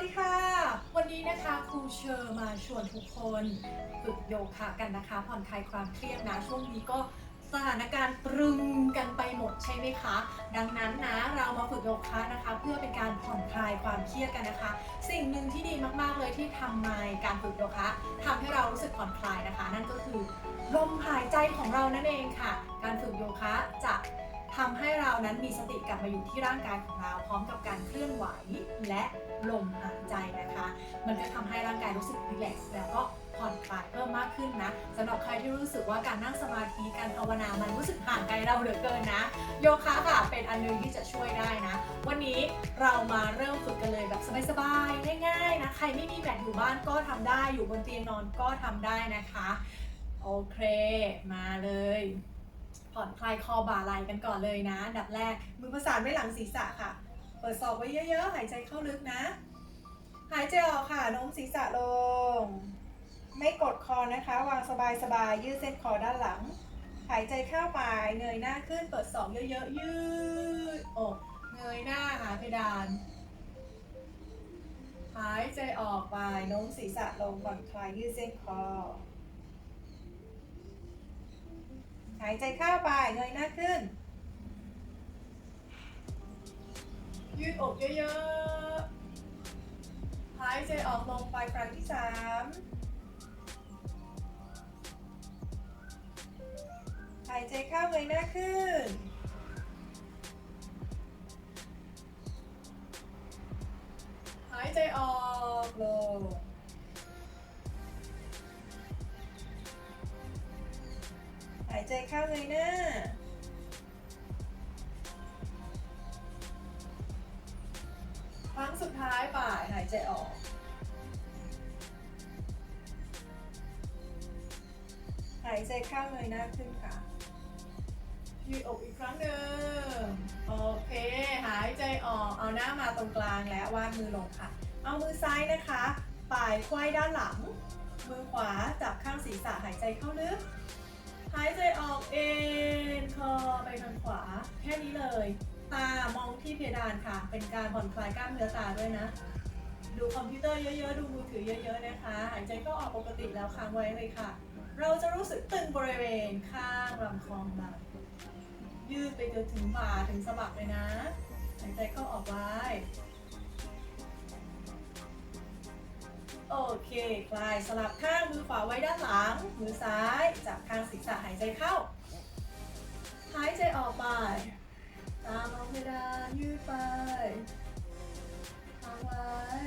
วัสดีค่ะ วันนี้นะคะครูเชอร์มาชวนทุกคนฝึกโยคะกันนะคะผ่อนคลายความเครียดนะช่วงนี้ก็สถานการณ์ตรึงกันไปหมดใช่ไหมคะ ดังนั้นนะเรามาฝึกโยคะนะคะ เพื่อเป็นการผ่อนคลายความเครียดกันนะคะ สิ่งหนึ่งที่ดีมากๆเลยที่ทำในการฝึกโยคะทำให้เรารู้สึกผ่อนคลายนะคะ นั่นก็คือลมหายใจของเรานั่นเองค่ะ การฝึกโยคะจะทำให้เรานั้นมีสติกลับมาอยู่ที่ร่างกายของเราพร้อมกับการเคลื่อนไหวและ ลมหายใจนะคะ มันก็ทำให้ร่างกายรู้สึกรีแลกซ์แล้วก็ผ่อนคลายเพิ่มมากขึ้นนะสำหรับใครที่รู้สึกว่าการนั่งสมาธิการภาวนามันรู้สึกห่างไกลเราเหลือเกินนะ โยคะค่ะเป็นอันหนึงที่จะช่วยได้นะ วันนี้เรามาเริ่มฝึกกันเลยแบบสบายๆง่ายๆนะใครไม่มีแบตอยู่บ้านก็ทำได้อยู่บนเตียงนอนก็ทำได้นะคะโอเค มาเลยผ่อนคลายคอบ่าไหล่กันก่อนเลยนะดับแรกมือประสานไว้หลังศีรษะค่ะ เปิดศอกไว้เยอะ ๆ หายใจเข้าลึกนะ หายใจออกค่ะโน้มศีรษะลง ไม่กดคอนะคะ วางสบายๆ ยืดเส้นคอด้านหลัง หายใจเข้าไป เงยหน้าขึ้น เปิดศอกเยอะๆ ยืดอกเงยหน้าหาเพดาน หายใจออกไป โน้มศีรษะลงผ่อนคลายยืดเส้นคอ หายใจเข้าไป เงยหน้าขึ้น ยืดอกเยอะๆ หายใจออกลงไปครั้งที่สามหายใจเข้าเงยหน้าขึ้น หายใจออกลงหายใจเข้าเงยหน้าายป่ายหายใจออก หายใจเข้าเงยหน้าขึ้นค่ะยืดอกอีกครั้งหนึ่งโอเค หายใจออก เอาหน้ามาตรงกลางและวาดมือลงค่ะ เอามือซ้ายนะคะปลายไขว้ด้านหลัง มือขวาจับข้างศีรษะหายใจเข้าลึก หายใจออกเอ็นคอไปทางขวา แค่นี้เลย ตาม ที่เพดานค่ะ เป็นการผ่อนคลายกล้ามเนื้อตาด้วยนะ ดูคอมพิวเตอร์เยอะๆ ดูมือถือเยอะ ๆ นะคะ หายใจก็ออกปกติแล้วค้างไว้เลยค่ะ เราจะรู้สึกตึงบริเวณข้างลำคอบ่ายืดไปจนถึงบ่าถึงสะบักเลยนะ หายใจเข้าออกไว้ โอเค คลายสลับข้างมือขวาไว้ด้านหลัง มือซ้าย จับข้างศีรษะหายใจเข้า หายใจออกไป ตามองเพดานยืดไปค้างไว้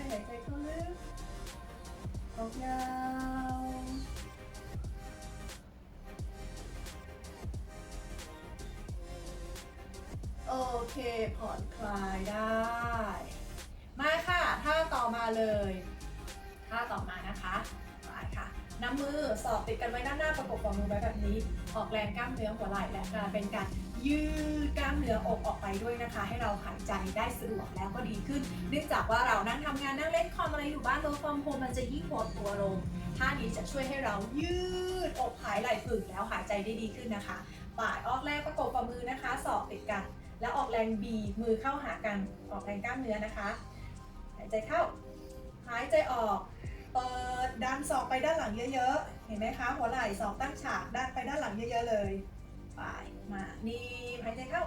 หายใจเข้าลึกออกยาวโอเคผ่อนคลายได้ มาค่ะท่าต่อมาเลยท่าต่อมานะคะไปค่ะ น้ำมือสอบติดกันไว้ด้านหน้าประกบฝ่ามือไว้แบบนี้ ออกแรงกล้ามเนื้อหัวไหล่และการเป็นการยืดกล้ามเนื้ออกออกไปด้วยนะคะ ให้เราหายใจได้สะดวกแล้วก็ดีขึ้น เนื่องจากว่าเรานั่งทำงานนั่งเล่นคอมอะไรอยู่บ้านโดยฟอร์มโฮมมันจะยิ่งหดตัวลงท่านี้จะช่วยให้เรายืดอกหายไหล่ฝึกแล้วหายใจได้ดีขึ้นนะคะป่ายออกแรงประกบฝ่ามือนะคะ สอบติดกัน แล้วออกแรงบีมือเข้าหากันออกแรงกล้ามเนื้อนะคะ หายใจเข้า หายใจออก เปิดดันศอกไปด้านหลังเยอะๆ เห็นไหมคะ หัวไหล่ศอกตั้งฉากด้านไปด้านหลังเยอะๆเลย ไปมานี่หายใจเข้า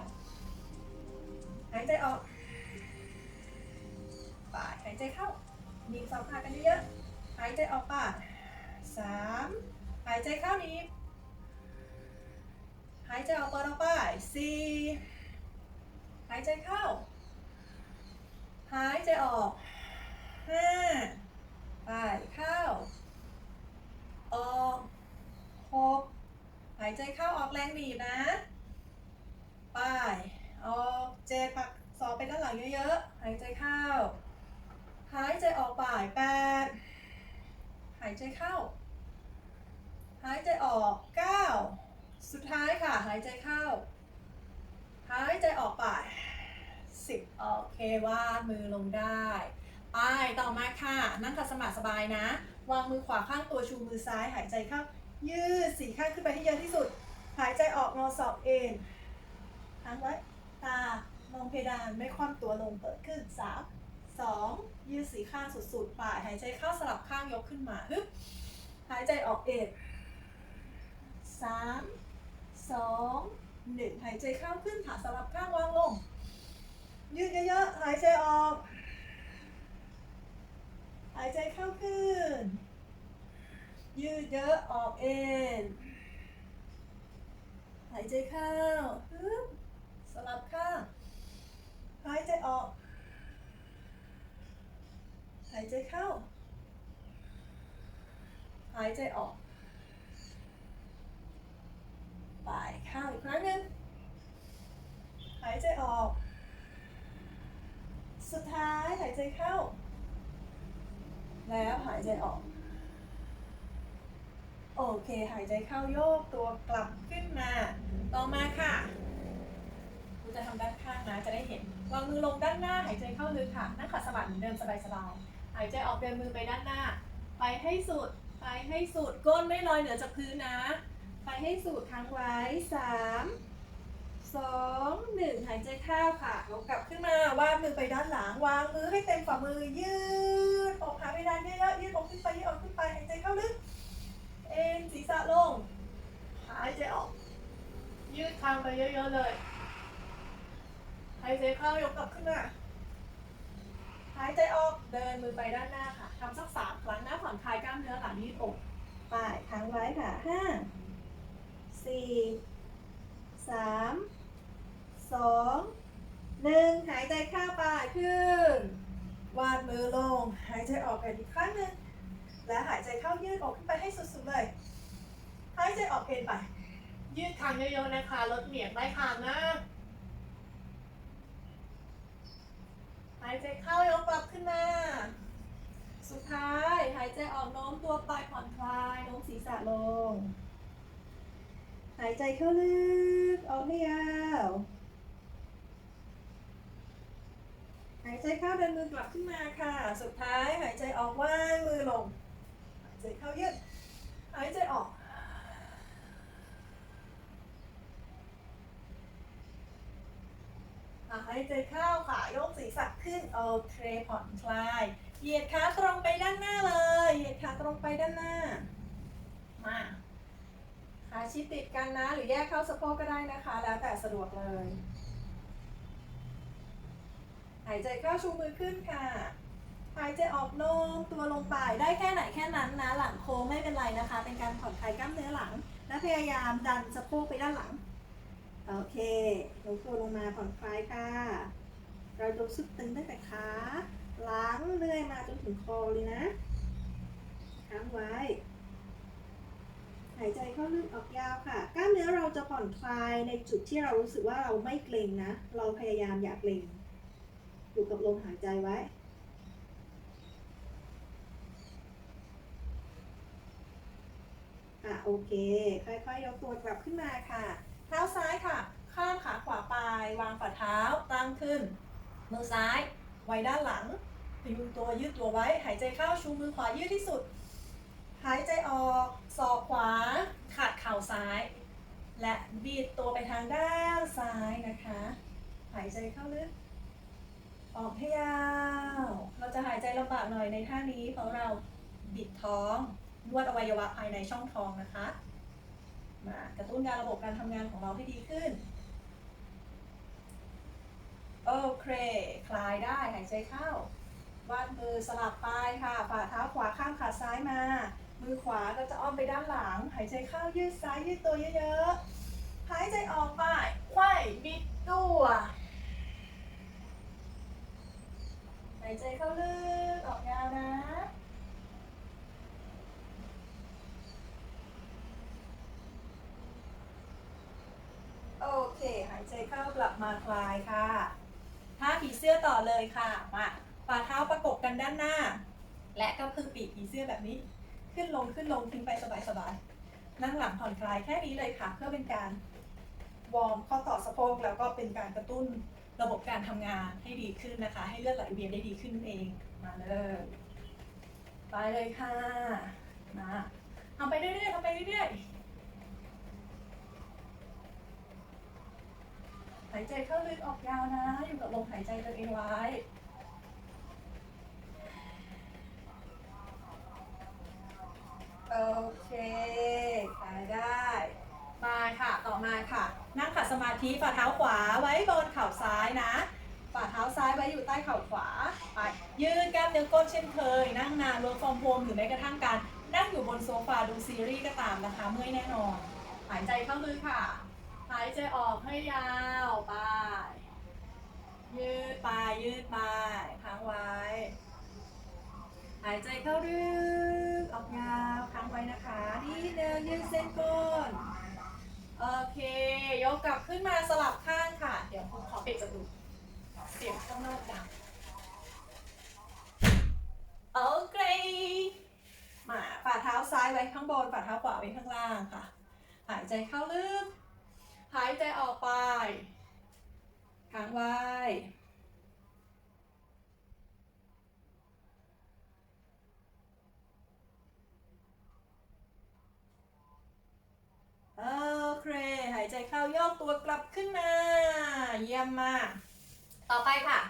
หายใจออก ไปหายใจเข้านีบศอกขากันเยอะๆหายใจออกป่ะสามหายใจเข้านีบหายใจออกเปิดออกไปสี่หายใจเข้า หายใจออกห้า ไปเข้า ออกหกหายใจเข้าออกแรงบีบนะไปออกเจ็ดปักสอไปด้านหลังเยอะๆ หายใจเข้า หายใจออกไปแปดหายใจเข้า หายใจออกเก้าสุดท้ายค่ะ หายใจเข้า หายใจออกไปสิบโอเควาดมือลงได้ ไปต่อมาค่ะนั่งขัดสมาธิสบายนะ วางมือขวาข้างตัวชูมือซ้าย หายใจเข้ายืดสี่ข้างขึ้นไปให้เยอะที่สุด หายใจออกงอศอกเอ็นค้างไว้ตามองเพดานไม่คว่ำตัวลงเปิดขึ้นสามสองยืดสี่ข้างสุดๆป่ายหายใจเข้าสลับข้างยกขึ้นมาฮึบหายใจออกเอ็ดสามสองหนึ่งหายใจเข้าขึ้นขาสลับข้างวางลง ยืดเยอะๆ หายใจออก หายใจเข้าขึ้น ยืดเยอะออกเอ็นหายใจเข้าฮึบสลับข้างหายใจออก หายใจเข้า หายใจออกปลายข้างอีกครั้งหนึ่งหายใจออก สุดท้ายหายใจเข้า แล้วหายใจออก โอเค หายใจเข้าโยกตัวกลับขึ้นมา ต่อมาค่ะกูจะทำด้านข้างนะจะได้เห็นวางมือลงด้านหน้าหายใจเข้าลึกค่ะนั่งขัดสมาธิเหมือนเดิมสบายๆหายใจออกเดินมือไปด้านหน้า ไปให้สุดไปให้สุดก้นไม่ลอยเหนือจากพื้นนะ ไปให้สุดค้างไว้สาม สองหนึ่งหายใจเข้าค่ะลงกลับขึ้นมาวางมือไปด้านหลัง วางมือให้เต็มฝ่ามือยืดออกหาไปด้านเยอะๆยืดออกขึ้นไปยืดออกขึ้นไปหายใจเข้าลึก เอ็นศีรษะลง หายใจออก ยืดคางไปเยอะๆเลย หายใจเข้ายกกลับขึ้นมาหายใจออกเดินมือไปด้านหน้าค่ะทำสักสามครั้งนะผ่อนคลายกล้ามเนื้อหลังยืดอกไปค้างไว้ค่ะห้าสี่สาม สองหนึ่งหายใจเข้าไปขึ้น วาดมือลง หายใจออกกันอีกครั้งหนึ่งและหายใจเข้ายืดออกขึ้นไปให้สุดๆเลย หายใจออกเอ็นไป ยืดคางเยอะๆนะคะลดเหนียงใต้คางนะหายใจเข้ายกกลับขึ้นมา สุดท้ายหายใจออกโน้มตัวไปผ่อนคลายโน้มศีรษะลง หายใจเข้าลึกออกให้ยาว หายใจเข้าเดินมือกลับขึ้นมาค่ะ สุดท้ายหายใจออกว่างมือลง หายใจเข้ายืด หายใจออกหายใจเข้าค่ะยกศีรษะขึ้นโอเคผ่อนคลาย เหยียดขาตรงไปด้านหน้าเลย เหยียดขาตรงไปด้านหน้า มาขาชิดติดกันนะ หรือแยกเข้าสะโพกก็ได้นะคะ แล้วแต่สะดวกเลย หายใจเข้าชูมือขึ้นค่ะ หายใจออกโน้มตัวลงไปได้แค่ไหนแค่นั้นนะ หลังโค้งไม่เป็นไรนะคะ เป็นการผ่อนคลายกล้ามเนื้อหลัง และพยายามดันสะโพกไปด้านหลัง โอเคลงตัวลงมาผ่อนคลายค่ะ เราจะรู้สึกตึงตั้งแต่ขาหลังเลื่อยมาจนถึงคอเลยนะค้างไว้ หายใจเข้าลึกออกยาวค่ะ กล้ามเนื้อเราจะผ่อนคลายในจุดที่เรารู้สึกว่าเราไม่เกร็งนะ เราพยายามอย่าเกร็ง อยู่กับลมหายใจไว้ อะโอเค ค่อยๆยกตัวกลับขึ้นมาค่ะ เท้าซ้ายค่ะ ข้ามขาขวาไป วางฝ่าเท้าตั้งขึ้น มือซ้าย ไว้ด้านหลังพยุงตัวยืดตัวไว้ หายใจเข้าชูมือขวายืดที่สุด หายใจออกศอกขวา ขัดเข่าซ้าย และบีดตัวไปทางด้านซ้ายนะคะ หายใจเข้าลึก ออกให้ยาว เราจะหายใจลำบากหน่อยในท่านี้ เพราะเราบิดท้องนวดอวัยวะภายในช่องท้องนะคะ มากระตุ้นการระบบการทำงานของเราให้ดีขึ้น โอเค คลายได้หายใจเข้าวาดมือสลับไปค่ะ ฝ่าเท้าขวาข้างขาซ้ายมา มือขวาก็จะอ้อมไปด้านหลัง หายใจเข้ายืดซ้ายยืดตัวเยอะๆ หายใจออกไปไขว้บิดตัว หายใจเข้าลึกออกยาวนะโอเค หายใจเข้ากลับมาคลายค่ะท่าผีเสื้อต่อเลยค่ะ มาฝ่าเท้าประกบกันด้านหน้า และก็คือปีกผีเสื้อแบบนี้ ขึ้นลงขึ้นลงทิ้งไปสบายๆ นั่งหลังผ่อนคลายแค่นี้เลยค่ะ เพื่อเป็นการวอร์มข้อต่อสะโพกแล้วก็เป็นการกระตุ้น ระบบการทำงานให้ดีขึ้นนะคะ ให้เลือดไหลเวียนได้ดีขึ้นเองมาเลยไปเลยค่ะมาทำไปเรื่อยๆทำไปเรื่อยๆหายใจเข้าลึกออกยาวนะ อยู่กับลมหายใจตัวเองไว้โอเคไปได้มาค่ะ ต่อมาค่ะ นั่งขัดสมาธิฝ่าเท้าขวาไว้บนเข่าซ้ายนะ ฝ่าเท้าซ้ายไว้อยู่ใต้เข่าขวาไปยืดกล้ามเนื้อก้นเช่นเคย นั่งนานเวิร์กฟอร์มโฮมหรือแม้กระทั่งการนั่งอยู่บนโซฟาดูซีรีส์ก็ตามนะคะ เมื่อยแน่นอน หายใจเข้าลึกค่ะ หายใจออกให้ยาวไป ยืดไปยืดไปค้างไว้ หายใจเข้าลึกออกยาวค้างไว้นะคะดีเดินยืดเส้นก้นโอเค ย กลับขึ้นมาสลับข้างค่ะ เดี๋ยวผมขอเบรกกระดูกเสียงข้างนอกดังโอเคมาฝ่าเท้าซ้ายไว้ข้างบนฝ่าเท้าขวาไว้ข้างล่างค่ะ หายใจเข้าลึก หายใจออกไปค้างไว้ โอเค หายใจเข้าโยกตัวกลับขึ้นมา เยี่ยมมาก ต่อไปค่ะ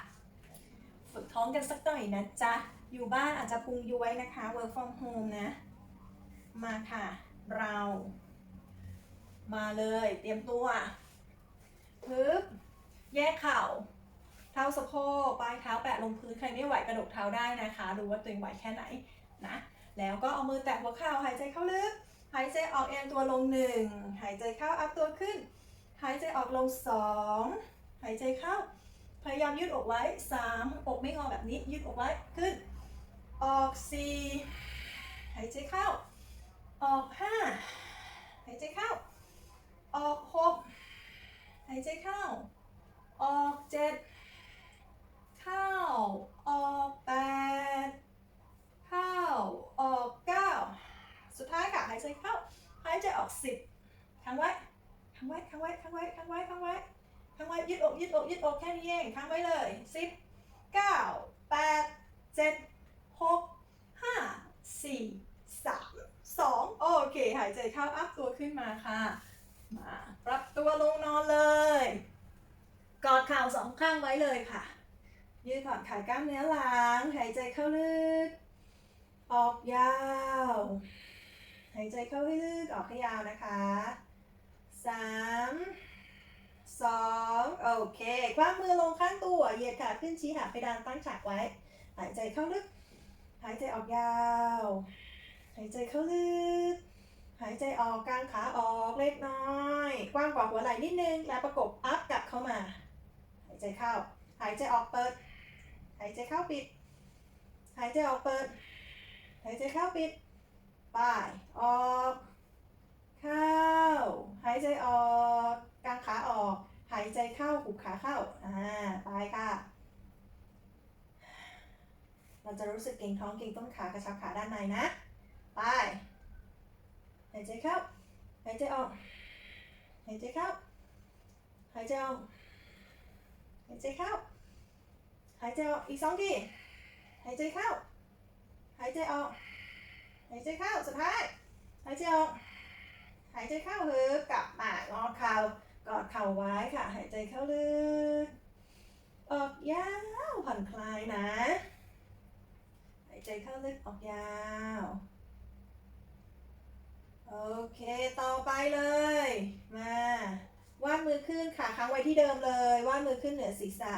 ฝึกท้องกันสักหน่อยนะจ๊ะ อยู่บ้านอาจจะพุงย้วยนะคะ work from home นะ มาค่ะ เรา มาเลยเตรียมตัวพึบแยกเข่า เท้าสะโพกปลายเท้าแปะลงพื้นใครไม่ไหวกระดกเท้าได้นะคะ ดูว่าตัวเองไหวแค่ไหนนะ แล้วก็เอามือแตะหัวเข่าหายใจเข้าลึก หายใจออกเอ็นตัวลงหนึ่งหายใจเข้าอัพตัวขึ้น หายใจออกลงสองหายใจเข้า พยายามยืดอกไว้สามอกไม่งอแบบนี้ยืดอกไว้ขึ้น ออกสี่หายใจเข้า ออกห้าหายใจเข้า ออกหกหายใจเข้า ออกเจ็ดเข้า ออกแปดเข้า ออกเก้า สุดท้ายค่ะหายใจเข้าหายใจออกสิบค้างไว้ค้างไว้ค้างไว้ค้างไว้ค้างไว้ค้างไว้ค้างไว้ยืดอกยืดอกยืดอกแค่นี้เองค้างไว้เลยสิบเก้าแปดเจ็ดหกห้าสี่สามสองโอเค หายใจเข้าอัพตัวขึ้นมาค่ะ มาปรับตัวลงนอนเลย กอดเข่าสองข้างไว้เลยค่ะ ยืดถอนขายกล้ามเนื้อหลัง หายใจเข้าลึก ออกยาว หายใจเข้าให้ลึกออกให้ยาวนะคะสามสองโอเค คว้ามือลงข้างตัว เหยียดขาขึ้นชี้หาเพดานตั้งฉากไว้ หายใจเข้าลึก หายใจออกยาว หายใจเข้าลึก หายใจออกกลางขาออกเล็กน้อย กว้างกว่าหัวไหล่นิดนึง แล้วประกบอัพกลับเข้ามา หายใจเข้า หายใจออกเปิด หายใจเข้าปิด หายใจออกเปิด หายใจเข้าปิด ไป ออก เข้า หายใจออก กางขาออก หายใจเข้าหุบขาเข้า อ่า ไปค่ะ เราจะรู้สึกเก่งท้องเก่งต้นขากระชับขาด้านในนะ ไป หายใจเข้า หายใจออก หายใจเข้า หายใจออก หายใจเข้า หายใจออก อีกสองที หายใจเข้า หายใจออกายใจเข้าสุดท้าย หายใจออก หายใจเข้าฮึบกลับมางอเข่ากอดเข่าไว้ค่ะ หายใจเข้าลึก ออกยาวผ่อนคลายนะ หายใจเข้าลึกออกยาว โอเคต่อไปเลย มาวาดมือขึ้นขาค้างไว้ที่เดิมเลยวาดมือขึ้นเหนือศีรษะ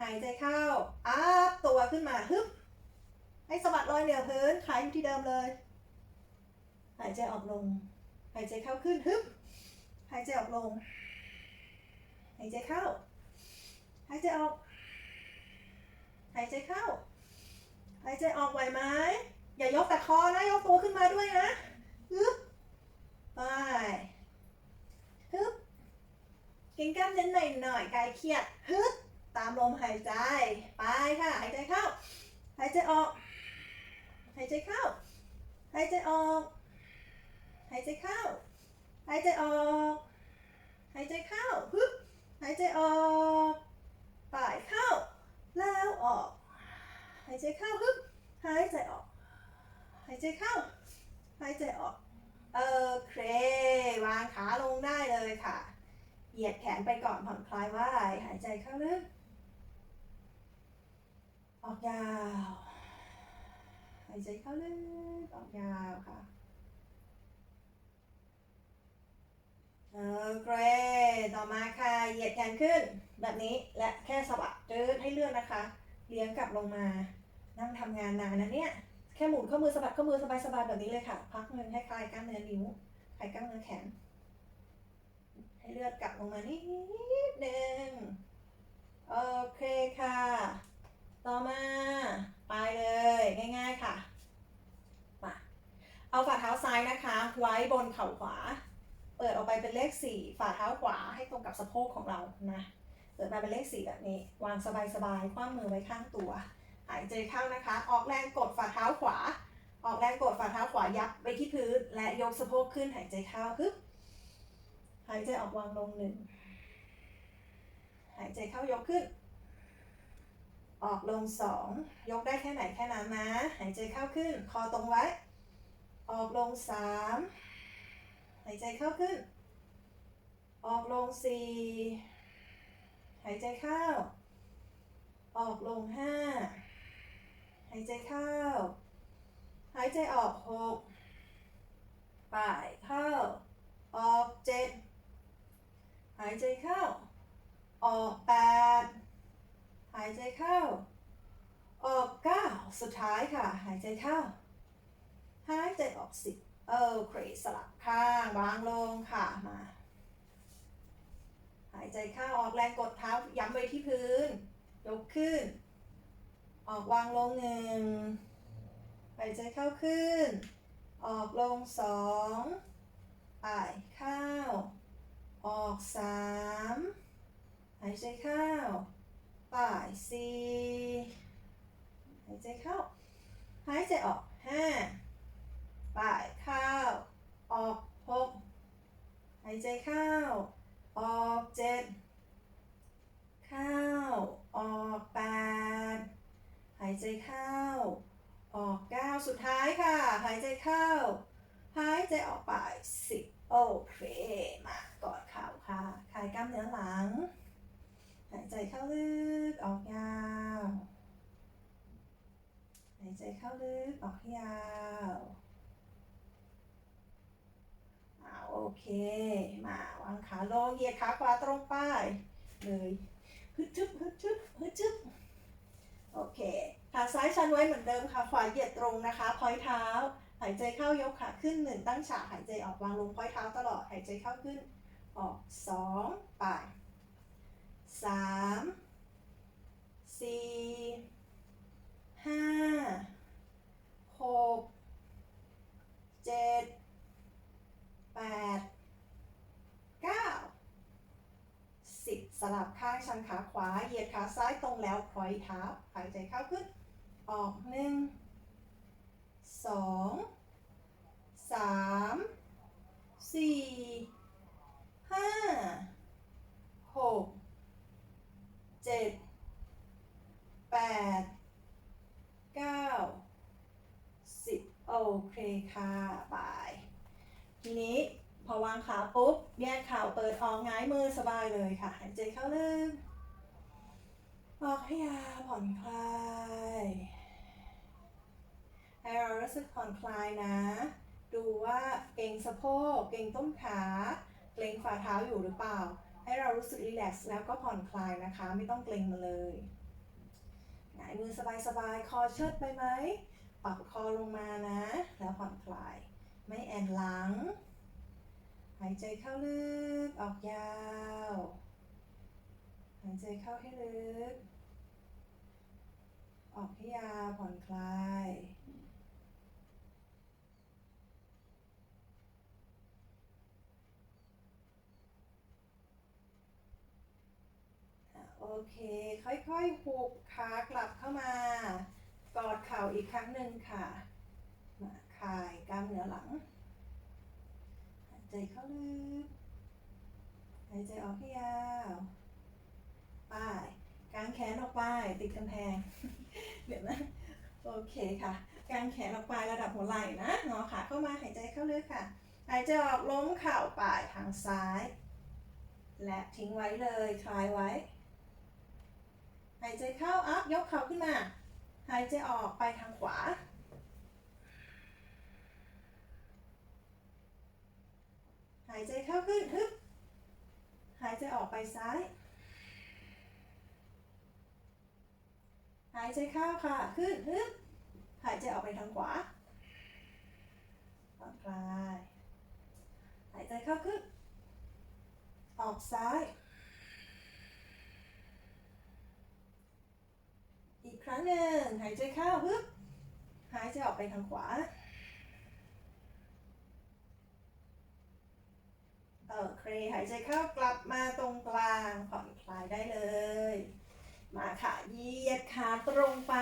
หายใจเข้าอัพตัวขึ้นมาฮึบ ให้สะบัดรอยเหนือพื้นขาอยู่ที่เดิมเลย หายใจออกลง หายใจเข้าขึ้นฮึบหายใจออกลง หายใจเข้า หายใจออก หายใจเข้า หายใจออกไหวไหมอย่ายกแต่คอนะ ยกตัวขึ้นมาด้วยนะฮึบไปฮึบเก่งกล้ามเนื้อหน่อยหน่อยๆกายเครียดฮึบตามลมหายใจ ไปค่ะ หายใจเข้า หายใจออก หายใจเข้า หายใจออก หายใจเข้า หายใจออก หายใจเข้าฮึบหายใจออกปล่ายเข้า แล้วออก หายใจเข้าฮึบหายใจออก หายใจเข้า หายใจออกโอเควางขาลงได้เลยค่ะ เหยียดแขนไปก่อนผ่อนคลายไว้หายใจเข้าลึกออกยาว หายใจเข้าลึกออกยาวค่ะโอเออเกรต่อมาค่ะ เหยียดแขนขึ้น แบบนี้และแค่สะบัดจืดให้เลื่อนนะคะ เลี้ยงกลับลงมา นั่งทำงานนานนะเนี่ย แค่หมุนข้อมือสะบัดข้อมือสบายๆแบบนี้เลยค่ะ พักเงินให้คลายกล้ามเนื้อนิ้วคลายกล้ามเนื้อแขน ให้เลือดกลับลงมานิดนึง โอเคค่ะ ต่อมา ไปเลยง่าย ๆค่ะ มาเอาฝ่าเท้าซ้ายนะคะ ไว้บนเข่าขวา เปิดออกไปเป็นเลขสี่ฝ่าเท้าขวาให้ตรงกับสะโพกของเรานะเปิดมาเป็นเลขสี่แบบนี้ วางสบายๆคว้ามือไว้ข้างตัว หายใจเข้านะคะ ออกแรงกดฝ่าเท้าขวา ออกแรงกดฝ่าเท้าขวายับไปที่พื้น และยกสะโพกขึ้นหายใจเข้าฮึบหายใจออกวางลงหนึ่งหายใจเข้ายกขึ้น ออกลงสองยกได้แค่ไหนแค่นั้นนะ หายใจเข้าขึ้น คอตรงไว้ ออกลงสามหายใจเข้าขึ้น ออกลงสี่หายใจเข้า ออกลงห้าหายใจเข้า หายใจออกหกปลายเข้า ออกเจ็ดหายใจเข้า ออกแปดายใจเข้า ออกเก้าสุดท้ายค่ะ หายใจเข้า หายใจออกสิบโอเคสลับข้างวางลงค่ะมา หายใจเข้าออกแรงกดเท้าย้ำไว้ที่พื้น ยกขึ้น ออกวางลงหนึ่งหายใจเข้าขึ้น ออกลงสองอ่ายเข้า ออกสามหายใจเข้า ป่ายสี่หายใจเข้า หายใจออกห้าป่ายเข้า ออกหกหายใจเข้า ออกเจ็ดเข้า ออกแปดหายใจเข้า ออกเก้าสุดท้ายค่ะ หายใจเข้า หายใจออกไปสิบโอเค มา กอดเข่าค่ะคลายกล้ามเนื้อหลัง หายใจเข้าลึกออกยาว หายใจเข้าลึกออกยาวอาโอเค มาวางขาลงเหยียดขาขวาตรงไปเลยฮึดจึบฮึดจึบฮึดจึบโอเค ขาซ้ายชันไว้เหมือนเดิมค่ะ ขวาเหยียดตรงนะคะ พอยเท้า หายใจเข้ายกขาขึ้นหนึ่งตั้งฉาก หายใจออกวางลงพอยเท้าตลอด หายใจเข้าขึ้น ออกสองไป สามสี่ห้าหกเจ็ดแปดเก้าสิบสลับข้างชันขาขวา เหยียดขาซ้ายตรงแล้วพอยเท้าหายใจเข้าขึ้น ออกหนึ่งสองสามสี่ห้าหก เจ็ดแปดเก้าสิบโอเคค่ะบายทีนี้พอวางขาปุ๊บ แยกข่าเปิดออกหงายมือสบายเลยค่ะ หายใจเข้าลึกออกให้ยาผ่อนคลายให้เรารู้สึกผ่อนคลายนะ ดูว่าเกรงสะโพกเกรงต้นขา เกรงฝ่าเท้าอยู่หรือเปล่า ให้เรารู้สึกรีแลกซ์แล้วก็ผ่อนคลายนะคะ ไม่ต้องเกร็งมาเลยหงายมือสบายๆ คอเชิดไปไหมปรับคอลงมานะ แล้วผ่อนคลาย ไม่แอนหลัง หายใจเข้าลึก ออกยาว หายใจเข้าให้ลึก ออกให้ยาวผ่อนคลาย อะโอ เค ค่อยๆหุบขากลับเข้ามากอดเข่าอีกครั้งหนึ่งค่ะมาคลายกล้ามเนื้อหลังหายใจเข้าลึกหายใจออกให้ยาวไป้ายกางแขนออกไปติดกำแพงเดี๋ยวนะโอเคค่ะกางแขนออกไประดับหัวไหล่นะงอขาเข้ามาหายใจเข้าลึกค่ะหายใจออกล้มเข่าป่ายทางซ้าย และทิ้งไว้เลยคลายไว้ หายใจเข้าอัพยกเข่าขึ้นมา หายใจออกไปทางขวา หายใจเข้าขึ้นฮึบหายใจออกไปซ้าย หายใจเข้าค่ะขึ้นฮึบหายใจออกไปทางขวาผ่อนคลาย หายใจเข้าขึ้น ออกซ้าย อีก ครั้งหนึ่งหายใจเข้าฮึบหายใจออกไปทางขวาโอเครหายใจเข้ากลับมาตรงกลางผ่อนคลายได้เลย มาค่ะเหยียดขาตรงไป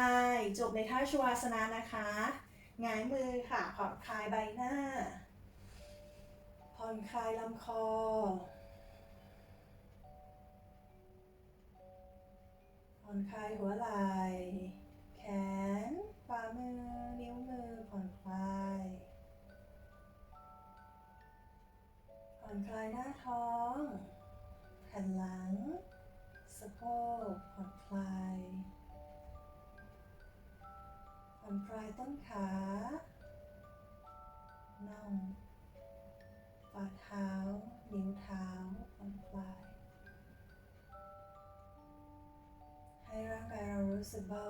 จบในท่าชวาสนานะคะหงายมือค่ะผ่อนคลายใบหน้า ผ่อนคลายลำคอ ผ่อนคลายหัวไหล่แขนฝ่ามือ นิ้วมือผ่อนคลาย ผ่อนคลายหน้าท้องแผ่นหลัง สะโพกผ่อนคลาย ผ่อนคลายต้นขาน่องฝ่าเท้า นิ้วเท้า รู้สึกเบา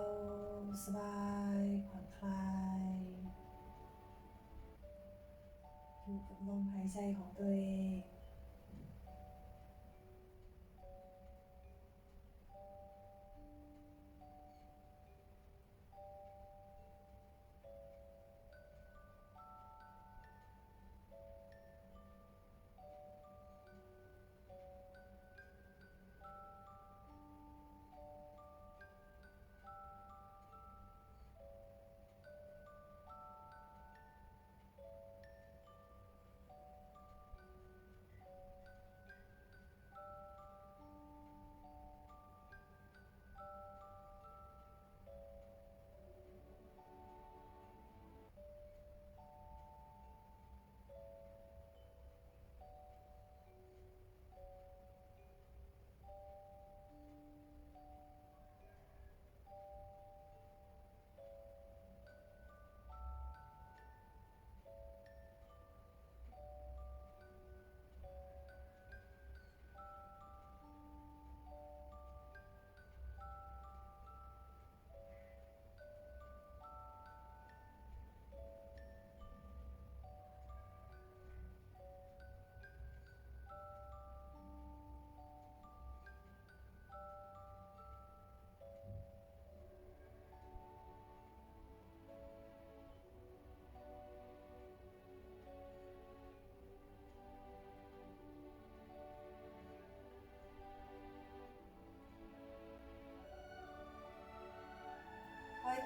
สบายผ่อนคลายอยู่กับลมหายใจของตัวเอง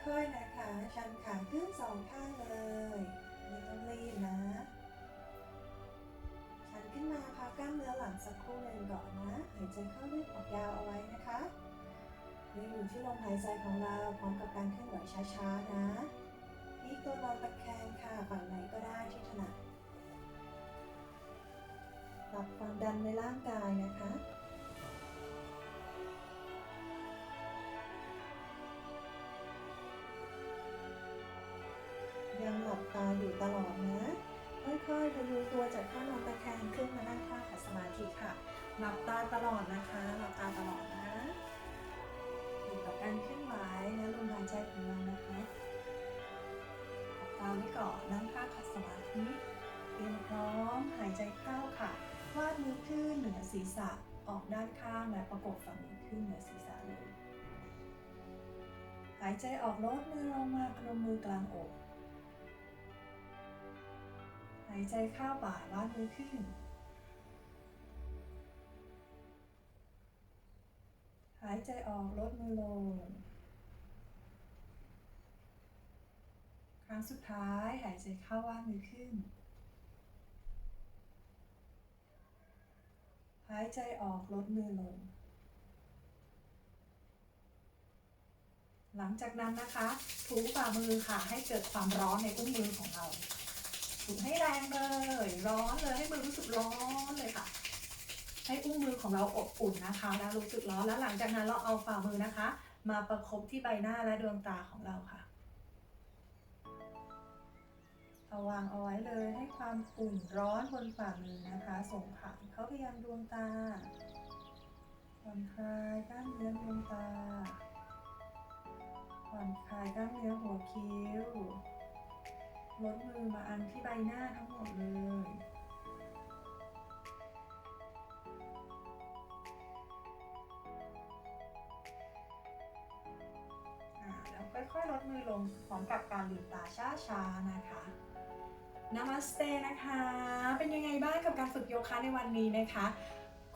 ค่อยๆนะคะชันขาขึ้นสองข้างเลยไม่ต้องรีบนะ ชันขึ้นมาพักกล้ามเนื้อหลังสักครู่หนึ่งก่อนนะหายใจเข้าลึกออกยาวเอาไว้นะคะยังอยู่ที่ลมหายใจของเราพร้อมกับการเคลื่อนไหวช้าๆนะพลิกตัวนอนตะแคงค่ะฝั่งไหนก็ได้ที่ถนัดปรับความดันในร่างกายนะคะ ยังหลับตาอยู่ตลอดนะ ค่อยๆพยุงตัวจากท่านอนตะแคงขึ้นมานั่งท่าขัดสมาธิค่ะ หลับตาตลอดนะคะ หลับตาตลอดนะอยู่กับการเคลื่อนไหวและลมหายใจของเรานะคะหลับตาไว้ก่อนนั่งท่าขัดสมาธิเตรียมพร้อมหายใจเข้าค่ะวาดมือขึ้นเหนือศีรษะออกด้านข้างและประกบฝั่งมือขึ้นเหนือศีรษะเลย หายใจออกลดมือลงมาพนมมือกลางอก หายใจเข้าบ่าวาดมือขึ้น หายใจออกลดมือลง ครั้งสุดท้ายหายใจเข้าว่ามือขึ้น หายใจออกลดมือลง หลังจากนั้นนะคะ ถูฝ่ามือค่ะให้เกิดความร้อนในอุ้งมือของเรา ถูให้แรงเลย ร้อนเลยให้มือรู้สึกร้อนเลยค่ะ ให้อุ้งมือของเราอบอุ่นนะคะ แล้วรู้สึกร้อนแล้วหลังจากนั้นเราเอาฝ่ามือนะคะ มาประคบที่ใบหน้าและดวงตาของเราค่ะเอาวางเอาไว้เลยให้ความอุ่นร้อนบนฝ่ามือนะคะ ส่งผ่านเข้าไปยังดวงตาผ่อนคลายกล้ามเนื้อดวงตาผ่อนคลายกล้ามเนื้อหัวคิ้ว ลดมือมาอันที่ใบหน้าทั้งหมดเลยแล้วค่อยๆลดมือลงพร้อมกับการลืมตาช้าๆนะคะนามาสเตนะคะ เป็นยังไงบ้างกับการฝึกโยคะในวันนี้นะคะ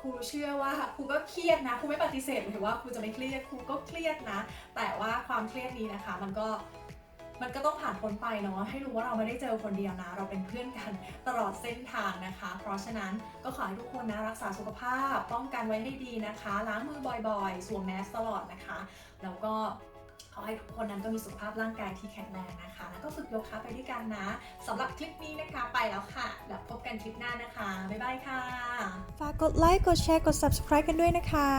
ครูเชื่อว่าครูก็เครียดนะครูไม่ปฏิเสธเลยว่าครูจะไม่เครียดครูก็เครียดนะ แต่ว่าความเครียดนี้นะคะ มันก็ มันก็ต้องผ่านพ้นไปเนาะให้รู้ว่าเราไม่ได้เจอคนเดียวนะ เราเป็นเพื่อนกันตลอดเส้นทางนะคะ เพราะฉะนั้นก็ขอให้ทุกคนนะรักษาสุขภาพ ป้องกันไว้ให้ดีนะคะ ล้างมือบ่อยๆ สวมแมสตลอดนะคะ แล้วก็ขอให้ทุกคนนั้นก็มีสุขภาพร่างกายที่แข็งแรงนะคะ แล้วก็ฝึกโยคะไปด้วยกันนะสำหรับคลิปนี้นะคะไปแล้วค่ะ แล้วพบกันคลิปหน้านะคะ บ๊ายบายค่ะ ฝากกดไลค์ กดแชร์ กด subscribe กันด้วยนะคะ